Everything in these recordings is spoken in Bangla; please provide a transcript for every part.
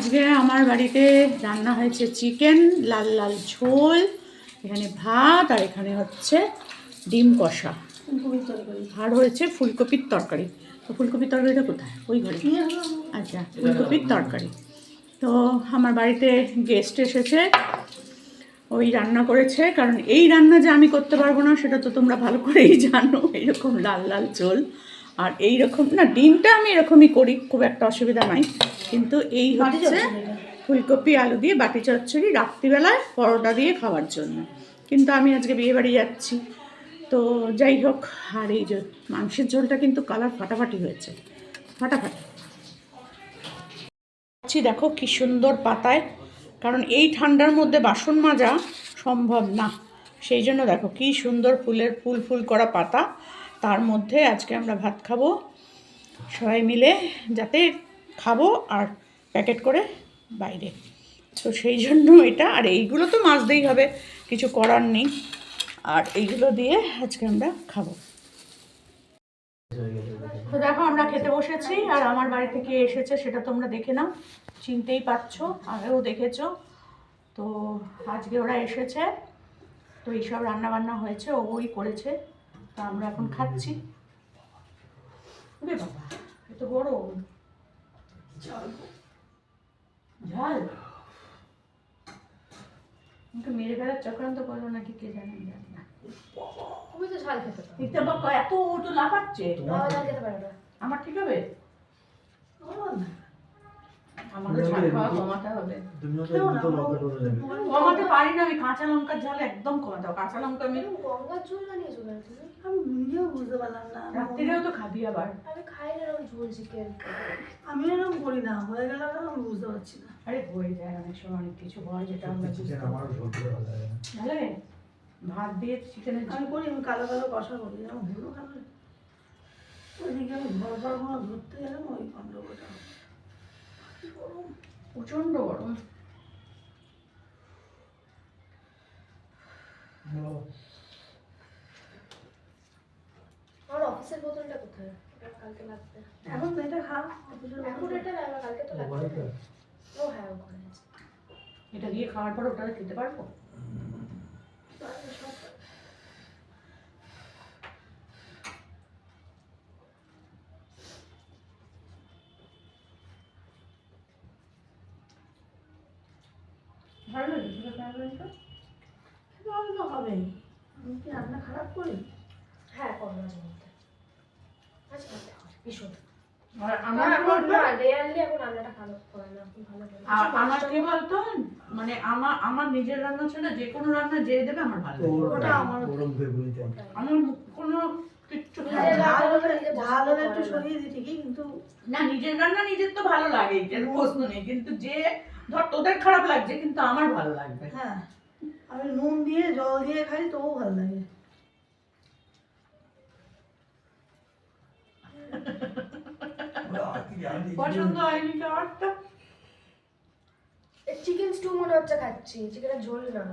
আজকে আমার বাড়িতে রান্না হয়েছে চিকেন লাল লাল ঝোল এখানে ভাত আর এখানে হচ্ছে ডিম কষা। আর হয়েছে ফুলকপির তরকারি। তো ফুলকপির তরকারিটা কোথায়? ওই ঘরে। আচ্ছা ফুলকপির তরকারি। তো আমার বাড়িতে গেস্ট এসেছে ওই রান্না করেছে কারণ এই রান্না যে আমি করতে পারব না সেটা তো তোমরা ভালো করেই জানো এইরকম লাল লাল ঝোল। আর এই রকম না ডিমটা আমি এরকমই করি খুব একটা অসুবিধা নাই। কিন্তু এই হচ্ছে ফুলকপি আলু দিয়ে বাটি চচ্চড়ি রাত্রিবেলায় পরোটা দিয়ে খাওয়ার জন্য। কিন্তু আমি আজকে বিয়ে বাড়ি যাচ্ছি। তো যাই হোক আর এই যে মাংসের ঝোলটা কিন্তু কালার ফাটাফাটি হয়েছে। ফাটাফাটি। পাচ্ছি দেখো কি সুন্দর পাতায়। কারণ এই ঠান্ডার মধ্যে বাসন মাজা সম্ভব না। সেই জন্য দেখো কি সুন্দর ফুলের ফুল ফুল করা পাতা। তার মধ্যে আজকে আমরা ভাত খাব। সবাই মিলে যাতে খাব আর প্যাকেট করে বাইরে। তো সেই জন্য এটা, আর এইগুলো তো মাজতেই হবে, কিছু করার নেই। আর এইগুলো দিয়ে আজকে আমরা খাব। তো দেখো আমরা খেতে বসেছি, আর আমার বাড়ি থেকে এসেছে, সেটা তোমরা দেখে নাও। চিনতেই পারছ, আগেও দেখেছ। তো আজকে ওরা এসেছে, তো এইসব রান্না বান্না হয়েছে ওই করেছে। তো আমরা এখন খাচ্ছি। গরম। ঝাল আমাকে মেরে ফেলার চক্রান্ত করল নাকি কে জানে না। তুমি তো ঝাল খেতে পারো। দেখতে বাবা এত ও তো লাফাচ্ছে না। আমার ঠিক হবে? খাওয়া কমাতে পারি না আমি কাঁচা লঙ্কার ঝাল একদম কমাতে কাঁচা লঙ্কা আমি এরকম গঙ্গার ঝোল বানিয়েছো আমি নিজেও বুঝতে পারলাম না। রাত্রিরেও তো খাবি আবার। আমি খাই না এরকম ঝোল চিকেন আমি এরকম করি না হয়ে গেল আমি বুঝতে পারছি না। আরে হয়ে যায় অনেক সময় অনেক কিছু হয় যেটা আমরা চিকেন আমারও ঝোল ভালো লাগে ভালো ভাত দিয়ে চিকেনের আমি করি আমি কালো কালো কষা করি যেমন হলো খাবে ওইদিকে আমি ঘর ঘর ধরতে গেলাম ওই গন্ডগোলটা। প্রচণ্ড গরম। আমার অফিসের বোতলটা কোথায়? কালকে লাগবে। এখন তো এটা খা এখন এটা কালকে তো লাগবে। ও হ্যাঁ ওখানে এটা দিয়ে খাওয়ার পর ওটা খেতে পারব লাগে তোরা কেমন লাগে তো? ভালো তো হবেই আমি কি রান্না খারাপ করি হ্যাঁ করো মাঝে মধ্যে মাঝে মধ্যে হয়, ভীষণ আর আমার আমার এখন না রেয়ারলি এখন রান্নাটা ভালো করে না এখন ভালো করে আর আমার কি বলতো? মানে আমার আমার নিজের রান্না ছাড়া যে কোনো রান্না যে দেবে আমার ভালো ওটা আমার- আমার কোনো কিচ্ছু খাই নিজের না। রান্না- ঝাল হলে নিজে ঝাল হলে পছন্দ একটু সরিয়ে দিই ঠিকই কিন্তু না নিজের রান্না নিজের তো ভালো লাগে এর প্রশ্ন নেই। কিন্তু যে ধর তোদের খারাপ লাগছে কিন্তু আমার ভালো লাগবে। হ্যাঁ আমি নুন দিয়ে জল দিয়ে খাই তবুও ভালো লাগে। পছন্দ হয়নি খাবারটা চিকেন স্টু মনে হচ্ছে খাচ্ছি চিকেনের ঝোল না।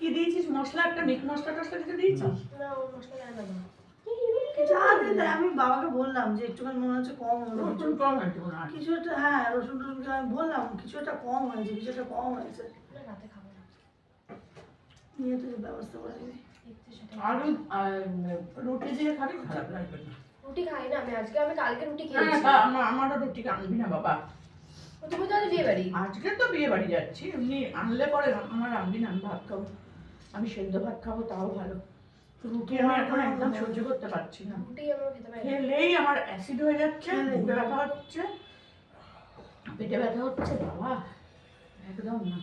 কি দিয়েছিস? মশলা একটা মিট মশলা টসলা কিছু দিয়েছিস? না। ও মশলা দেয় না। আমি বাবাকে বললাম যে একটুখানি মনে হচ্ছে কম রসুন কম হয়েছে কিছু একটা হ্যাঁ রসুন টসুন আমি বললাম কিছু একটা কম হয়েছে কিছু একটা কম হয়েছে। রাতে খাব না। নিয়ে তো ব্যবস্থা করে দিবি। আলু রুটি দিয়ে খাবি খারাপ লাগবে না। রুটি খাই না আমি আজকে আমি কালকে রুটি না, খেয়েছি। আমার আমারও রুটি আনবি না বাবা। তুমি তো বিয়ে বাড়ি? আজকে তো বিয়ে বাড়ি যাচ্ছি এমনি আনলে পরে আমার আনবি না আমি ভাত খাব। আমি সেদ্ধ ভাত খাব তাও ভালো। রুটি আমি এখন একদম সহ্য করতে পারছি না। রুটি আমার খেতে পারি খেলেই আমার অ্যাসিড হয়ে যাচ্ছে বুকে ব্যথা হচ্ছে। পেটে ব্যথা হচ্ছে বাবা। একদম না।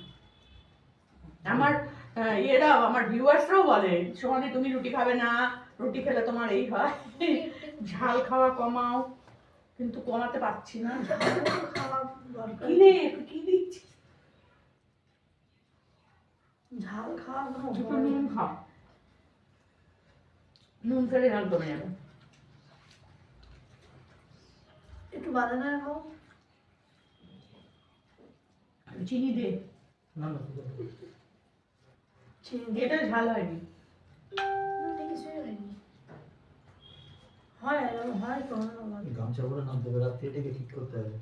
আমার আহ, ইয়েরা আমার ভিউয়ার্সরাও বলে সমাধি তুমি রুটি খাবে না রুটি খেলে তোমার এই হয়। ঝাল খাওয়া কমাও কিন্তু কমাতে পারছি না। খাওয়া কি দিচ্ছি ঝাল খাওয়া একটু উপায় নেই। নুন খাও। নুন খেলে ঝাল কমে যাবে। একটু বাদানা খাও। চিনি দে। না না চিনি এটা ঝাল হয়নি। কিছুই হয়নি হয় এরকম হয় তো এই গামছা পরে নামতে হবে রাত্রি থেকে ঠিক করতে হবে।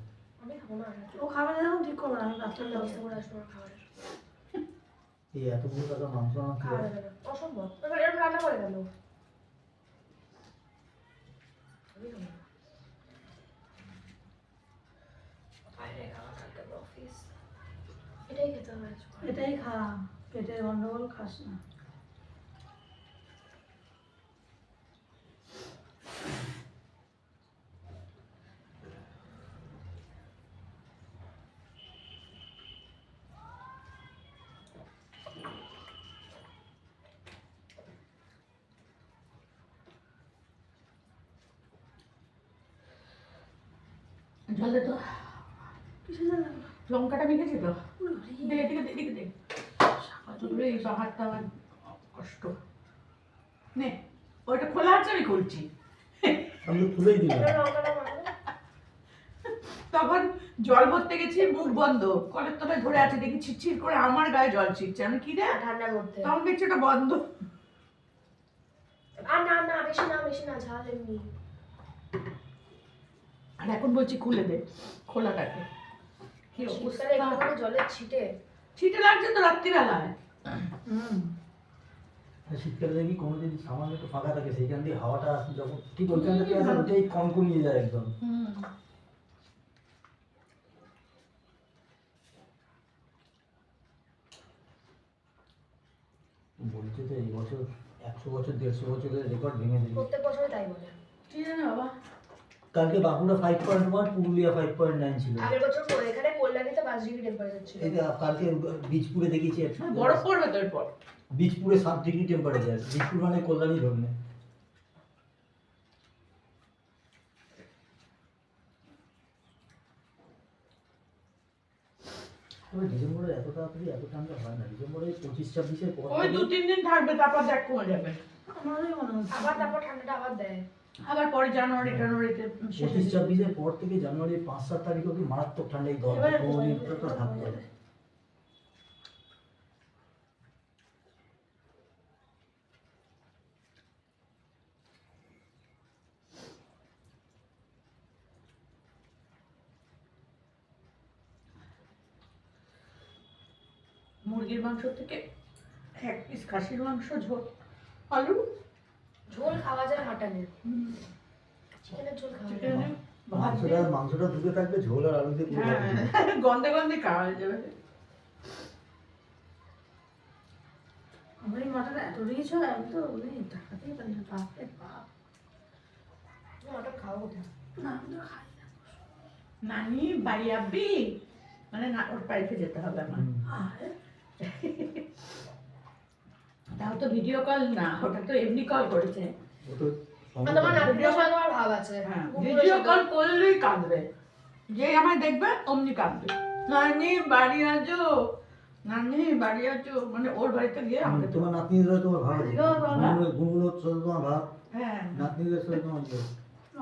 আমি খাব না ও খাবে না যখন ঠিক করবে না আমি রাত্রে ব্যবস্থা করে আসব। ওর খাবারের এই এতগুলো টাকা মাংস আনা খাওয়া যাবে অসম্ভব। এবার এরকম রান্না করে গেল এটাই খেতে হবে। এটাই খা পেটের গন্ডগোল খাস না। জলে তো লঙ্কাটা মেখেছি তো? দে এদিকে দে, এদিকে দে। এই বাহারটা আমার কষ্ট। নে ওইটা খোলা আছে আমি খুলছি। আমি দিলাম। তখন জল ভরতে গেছি মুখ বন্ধ। কলের তলায় ধরে আছে দেখি ছিটছিট করে আমার গায়ে জল ছিটছে। আমি কি রে? ঠান্ডার মধ্যে। তখন দেখছি ওটা বন্ধ। আর না না বেশি না বেশি না ঝাল এমনি। আর এখন বলছি খুলে দে খোলাটাকে। কি অবস্থা? জলের ছিটে। ছিটে লাগছে তো রাত্রিবেলায়। হুম। শীতকালে দেখি কোনো যদি সামান্য একটু ফাঁকা থাকে সেইখান দিয়ে হাওয়াটা আসে যখন ঠিক ওইখান থেকে আসে ওটাই কনকনিয়ে যায় একদম। বলছে তো এই বছর একশো বছর দেড়শো বছরের রেকর্ড ভেঙে দেবে প্রত্যেক বছরই তাই বলে। কি আছে বাবা? কালকে Bankura five point one Purulia five point nine ছিল। আগের বছর পরে এখানে কল্যাণীতে পাঁচ ডিগ্রি টেম্পারেচার ছিল। এই কালকে বীজপুরে দেখেছি বরফ পড়বে তো এরপর। বীজপুরে সাত ডিগ্রি টেম্পারেচার বীজপুর মানে কল্যাণী ধরনে। ডিসেম্বরে এত তাড়াতাড়ি এত ঠান্ডা হয় না। ডিসেম্বরে পঁচিশ ছাব্বিশের পর ওই দু তিন দিন থাকবে তারপর দেখ কমে যাবে। আমারই মনে হচ্ছে আবার তারপর ঠান্ডাটা আবার দেয়। আবার পরে জানুয়ারি টানুয়ারিতে শেষে পঁচিশ ছাব্বিশের পর থেকে জানুয়ারি পাঁচ সাত তারিখ অব্দি মারাত্মক ঠান্ডা এই তো থাকতে হবে মুরগির মাংস থেকে এক পিস খাসির মাংস ঝোল আলু ঝোল খাওয়া যায় মাটনের। চিকেনের ঝোল খাওয়া যায়। মাংসটা মাংসটা দুটো থাকবে ঝোল আর আলু দিয়ে। হ্যাঁ গন্ধে গন্ধে খাওয়া হয়ে যাবে। আমার এই মাথাটা এত রিচ হয় আমি তো ওই টাকাতেই পারি না বাপরে বাপ। তুমি মটন খাও না। আমি তো খাই না। নানি বাড়ি আব্বি মানে না ওর বাড়িতে যেতে হবে আমার। তাও তো ভিডিও কল না ওটা তো এমনি কল করেছে। তোমার ভাব আছে। হ্যাঁ ভিডিও কল করলেই কাঁদবে। যে আমায় দেখবে অমনি কাঁদবে। নানি বাড়ি আজো নানি বাড়ি আজো মানে ওর বাড়িতে গিয়ে আমাকে তোমার নাতনিদের আছে। ভাব হ্যাঁ নাতনিদের সাথে তোমার।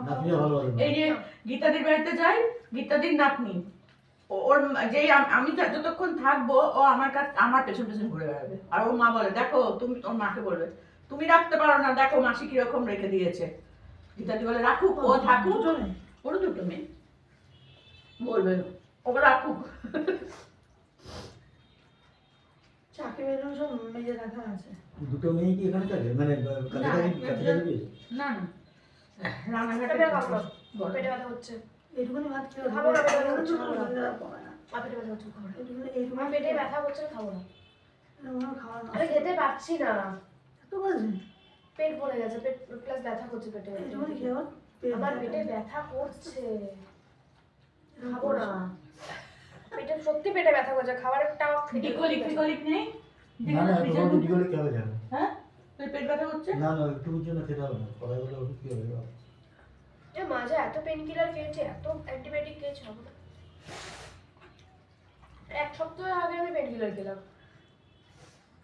নাতনিরা ভালো। এই যে গীতাদির বাড়িতে যাই গীতাদির নাতনি। ওর যেই আম- যতক্ষণ থাকব ও আমার কাছে আমার পেছন পেছন ঘুরে বেড়াবে। আর ওর মা বলে দেখো তুমি ওর মাকে বলবে তুমি রাখতে পারো না দেখো মাসি কীরকম রেখে দিয়েছে। গীতাদি বলে রাখুক ও থাকুক। ওরও দুটো মেয়ে। বলবে ওকে রাখুক। চাকরি বেতন সব মেজে রাখা আছে। দুটো মেয়ে কি এখানে থাকে? মানে না, না। না রানাঘাটে বড়। পেটে ব্যথা হচ্ছে এইটুকুনি ভাত খেয়ে খাব না, পেটে ব্যথা দুটো খাব না। রোজগার কমে না। মা পেটে ব্যথা হচ্ছে খাব না। এইটুকুনি এইটুকুনি আমার পেটে ব্যথা হচ্ছে খাব না। আমার খাওয়া না। আরে খেতে পারছি না। এত পেট ভরে গেছে পেট প্লাস ব্যথা করছে পেটে। এইটুকুনি খেয়ে আমার পেটে। ব্যথা করছে। খাব না। পেটে সত্যি পেটে ব্যথা করছে খাবারটা ডিকলিক টিকলিক নেই? না না তোমার যাবে হ্যাঁ? তোর পেট ব্যথা করছে? না না একটুর জন্য খেতে হবে না বলে কি হবে এ মাঝে এত পেন কিলার খেয়েছে এত অ্যান্টিবায়োটিক খেয়েছে হবে না। এক সপ্তাহ আগে আমি পেন কিলার খেলাম।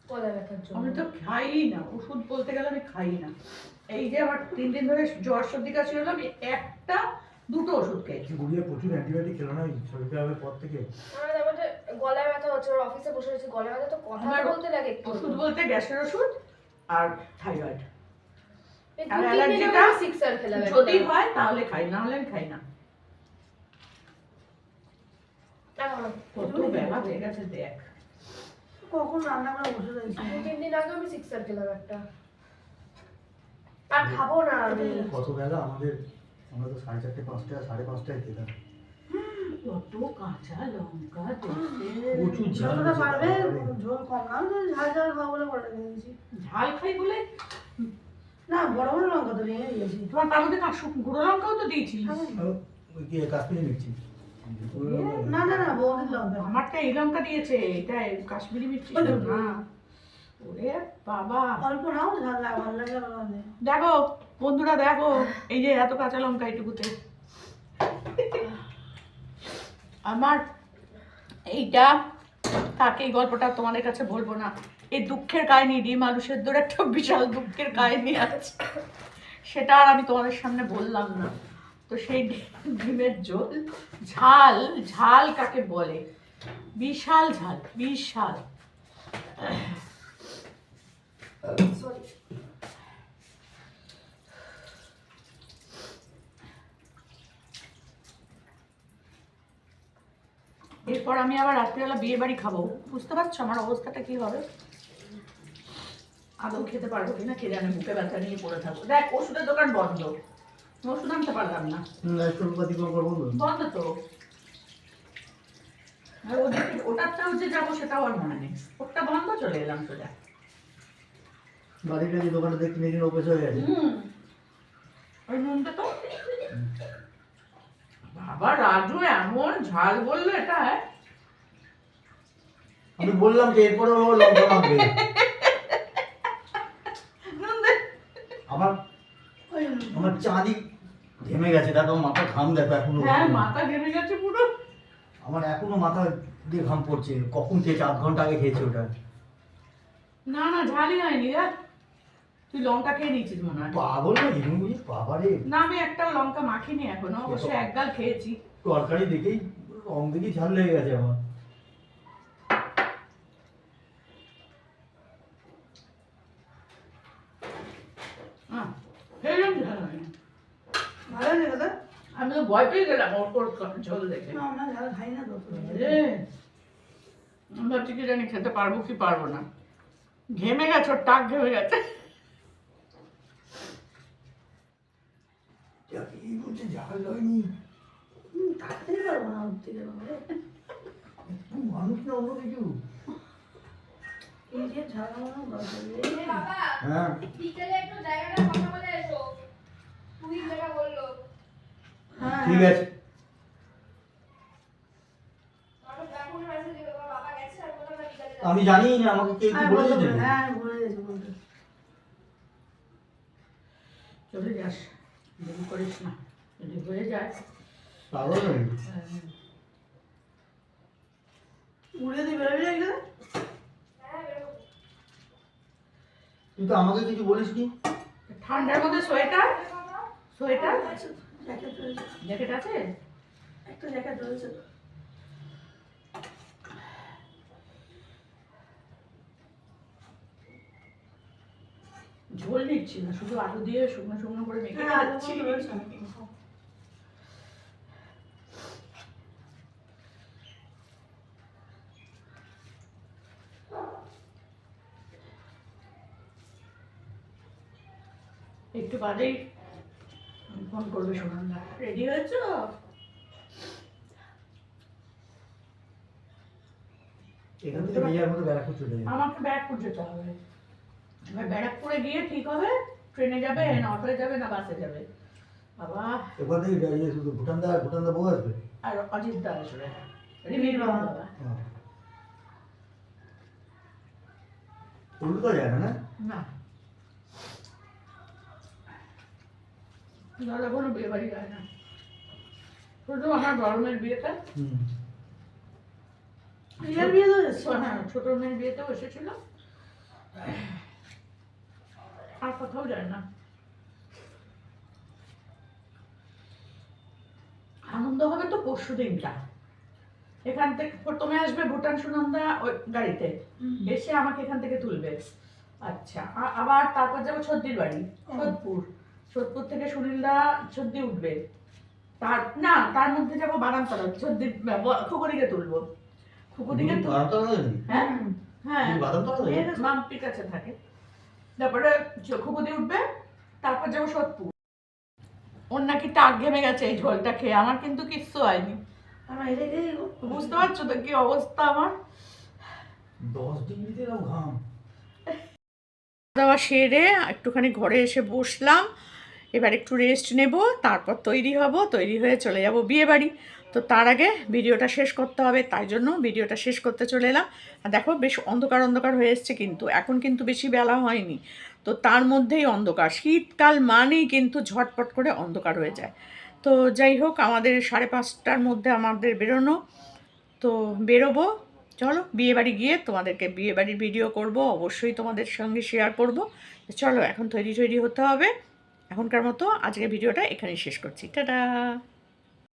গলা ব্যথার জন্য। আমি তো খাই না ওষুধ বলতে গেলে আমি খাই না। এই যে আমার তিন দিন ধরে জ্বর সর্দি কাশি হলো আমি একটা দুটো ওষুধ খেয়েছি। গুড়িয়ে প্রচুর অ্যান্টিবায়োটিক খেলো না শরীর খারাপের পর থেকে? আমার যে গলায় ব্যথা হচ্ছে ওর অফিসে বসে রয়েছে গলায় ব্যথা তো কথা বলতে লাগে একটু। ওষুধ বলতে গ্যাসের ওষুধ আর থাইরয়েড আর দু তিন দিন অ্যালার্জিটা? সিক্সার খেলাম যদি হয় তাহলে খাই না হলে খাই না। কত বেলা হয়ে গেছে দেখ। কখন রান্না করে বসে রয়েছি? তিন দিন আগে আমি সিক্সার খেলাম একটা। আর খাব না আমি। কত বেলা? আমাদের আমরা তো সাড়ে চারটে পাঁচটা সাড়ে পাঁচটায় খেলাম। কত কাঁচা লঙ্কা প্রচুর ঝাল পারবে ঝোল কম না ঝাল ঝাল খাব বলে দিয়েছি ঝাল খাই বলে? না বড় বড় লঙ্কা তো ভেঙে দিয়েছি তোমার গুঁড়ো লঙ্কাও তো দিয়েছিস? ওই কি কাশ্মীরি মির্চি? না না না বৌদির লঙ্কা। আমারটা এই লঙ্কা দিয়েছে এটা কাশ্মীরি মির্চি। না ওরে বাবা। অল্প নাও ঝাল লাগে ভালো লাগে ভালো লাগে। দেখো বন্ধুরা দেখো এই যে এত কাঁচা লঙ্কা এইটুকুতে। আমার এইটা তাকে এই গল্পটা তোমাদের কাছে বলব না। এই দুঃখের কাহিনী, ডিম আলু সেদ্ধর একটা বিশাল দুঃখের কাহিনী আছে। সেটা আর আমি তোমাদের সামনে বললাম না। তো সেই ডিমের ঝোল, ঝাল ঝাল কাকে বলে? বিশাল ঝাল, বিশাল। এরপর আমি আবার রাত্রিবেলা বিয়ে বাড়ি খাব। বুঝতে পারছ আমার অবস্থাটা কি হবে? আদৌ খেতে পারব কিনা কে জানে বুকে ব্যথা নিয়ে পড়ে থাকব দেখ ওষুধের দোকান বন্ধ। ওষুধ আনতে পারলাম না। বন্ধ তো। আর যে যাব সেটাও আর মনে নেই। ওটা বন্ধ চলে এলাম সোজা বাড়ির কাছে দোকানটা দেখতে নিয়ে অফিস হয়ে গেছে। ওই নুনটা তো। বাবা রাজু এমন ঝাল বলল এটা আমি বললাম যে এরপরে ও লঙ্কা মাখবে নুন দে। আমার আমার চাঁদি ঘেমে গেছে দেখো মাথা ঘাম দেখো এখনও। হ্যাঁ মাথা ঘেমে গেছে পুরো। আমার এখনও মাথা দিয়ে ঘাম পড়ছে। কখন খেয়েছে? আধ ঘণ্টা আগে খেয়েছে ওটা। না না ঝালই হয়নি রে। তুই লঙ্কা খেয়ে নিয়েছিস মনে হয়। পাগল না জীবন বুঝি? বাবারে। না আমি একটাও লঙ্কা মাখিনি এখনও অবশ্য এক গাল খেয়েছি। তরকারি দেখেই রং দেখেই ঝাল লেগে গেছে আমার আহ, খেলাম ঝাল হয়নি। ভালো লেগে তো আমি তো ভয় পেয়ে গেলাম ওর ওর ঝোল দেখে। না আমরা ঝাল খাই না তো রে আমি ভাবছি জানি খেতে পারব কি পারব না। ঘেমে গেছে ওর টাক ঘেমে গেছে। এই বলছে ঝাল হয়নি। হুম, পারব না উঠতে গেলে মানুষ না অন্য কিছু। এই যে ঝাল আমার দরকার নেই। এ বাবা হ্যাঁ। বিকেলে একটু জায়গাটা কথা বলে এসো। তুই যেটা বলল। ঠিক আছে। আমি জানি না আমাকে কে কি হ্যাঁ বলেছে হ্যাঁ ভুলে গেছি বলতে চলে যাস দেরি করিস না যদি হয়ে যায় পাগল নাকি উড়ে দিয়ে বেরোবি না এখানে? হ্যাঁ তুই তো আমাকে কিছু বলিস কি ঠান্ডার মধ্যে সোয়েটার? সোয়েটার? জ্যাকেট রয়েছে। জ্যাকেট আছে? একটা জ্যাকেট রয়েছে। ঝোল নিচ্ছি না শুধু আলু দিয়ে শুকনো শুকনো করে মেখে হ্যাঁ খাচ্ছি। একটু বাদেই ফোন করবে সোনান্দা রেডি হয়েছো? এখান থেকে নিজের মতো ব্যারাকপুর চলে যাবে। আমাকে ব্যারাকপুর যেতে হবে। এবার ব্যারাকপুরে গিয়ে ঠিক হবে ট্রেনে যাবে না অটোয় যাবে না বাসে যাবে। বাবা। থেকে শুধু ভুটান দা ভুটান দা বউ আসবে? আর অজিত দা আসবে। রিমির বাবা। উল্টো যায় না? না। দাদা কোনো বিয়ে বাড়ি যায় না। শুধু আমার গরমের বিয়েতে। হুম। রিয়ার বিয়ে তো এসছে? হ্যাঁ ছোট মেয়ের বিয়েতেও এসেছিল। আর কোথাও যায় না। আনন্দ হবে তো পরশু দিনটা এখান থেকে প্রথমে আসবে ভুটান সুনন্দা ওই গাড়িতে। এসে আমাকে এখান থেকে তুলবে। আচ্ছা আবার তারপর যাব ছদ্দির বাড়ি সোদপুর। সোদপুর থেকে সুনীলদা ছদ্দি উঠবে। তার না তার মধ্যে যাব বাদাম তলা খুকুরিকে তুলবো। খুকুরিকে হ্যাঁ হ্যাঁ। মাম্পির কাছে থাকে। তারপরে খুকুদি উঠবে তারপর যাব সোদপুর। ওর নাকি টাক ঘেমে গেছে এই ঝোলটা খেয়ে আমার কিন্তু কিচ্ছু হয়নি। আমার বুঝতে পারছ তো কি অবস্থা আমার? দশ ডিগ্রিতে ঘাম। দাওয়া সেরে একটুখানি ঘরে এসে বসলাম। এবার একটু রেস্ট নেব, তারপর তৈরি হব, তৈরি হয়ে চলে যাব বিয়ে বাড়ি তো তার আগে ভিডিওটা শেষ করতে হবে, তাই জন্য ভিডিওটা শেষ করতে চলে এলাম। আর দেখো, বেশ অন্ধকার অন্ধকার হয়ে এসছে কিন্তু, এখন কিন্তু বেশি বেলা হয়নি। তো তার মধ্যেই অন্ধকার। শীতকাল মানেই কিন্তু ঝটপট করে অন্ধকার হয়ে যায়। তো যাই হোক, আমাদের সাড়ে পাঁচটার মধ্যে আমাদের বেরোনো। তো বেরোবো। চলো বিয়ে বাড়ি গিয়ে তোমাদেরকে বিয়ে বাড়ির ভিডিও করব, অবশ্যই তোমাদের সঙ্গে শেয়ার করব। চলো, এখন তৈরি তৈরি হতে হবে। এখনকার মতো আজকের ভিডিওটা এখানেই শেষ করছি। টাটা!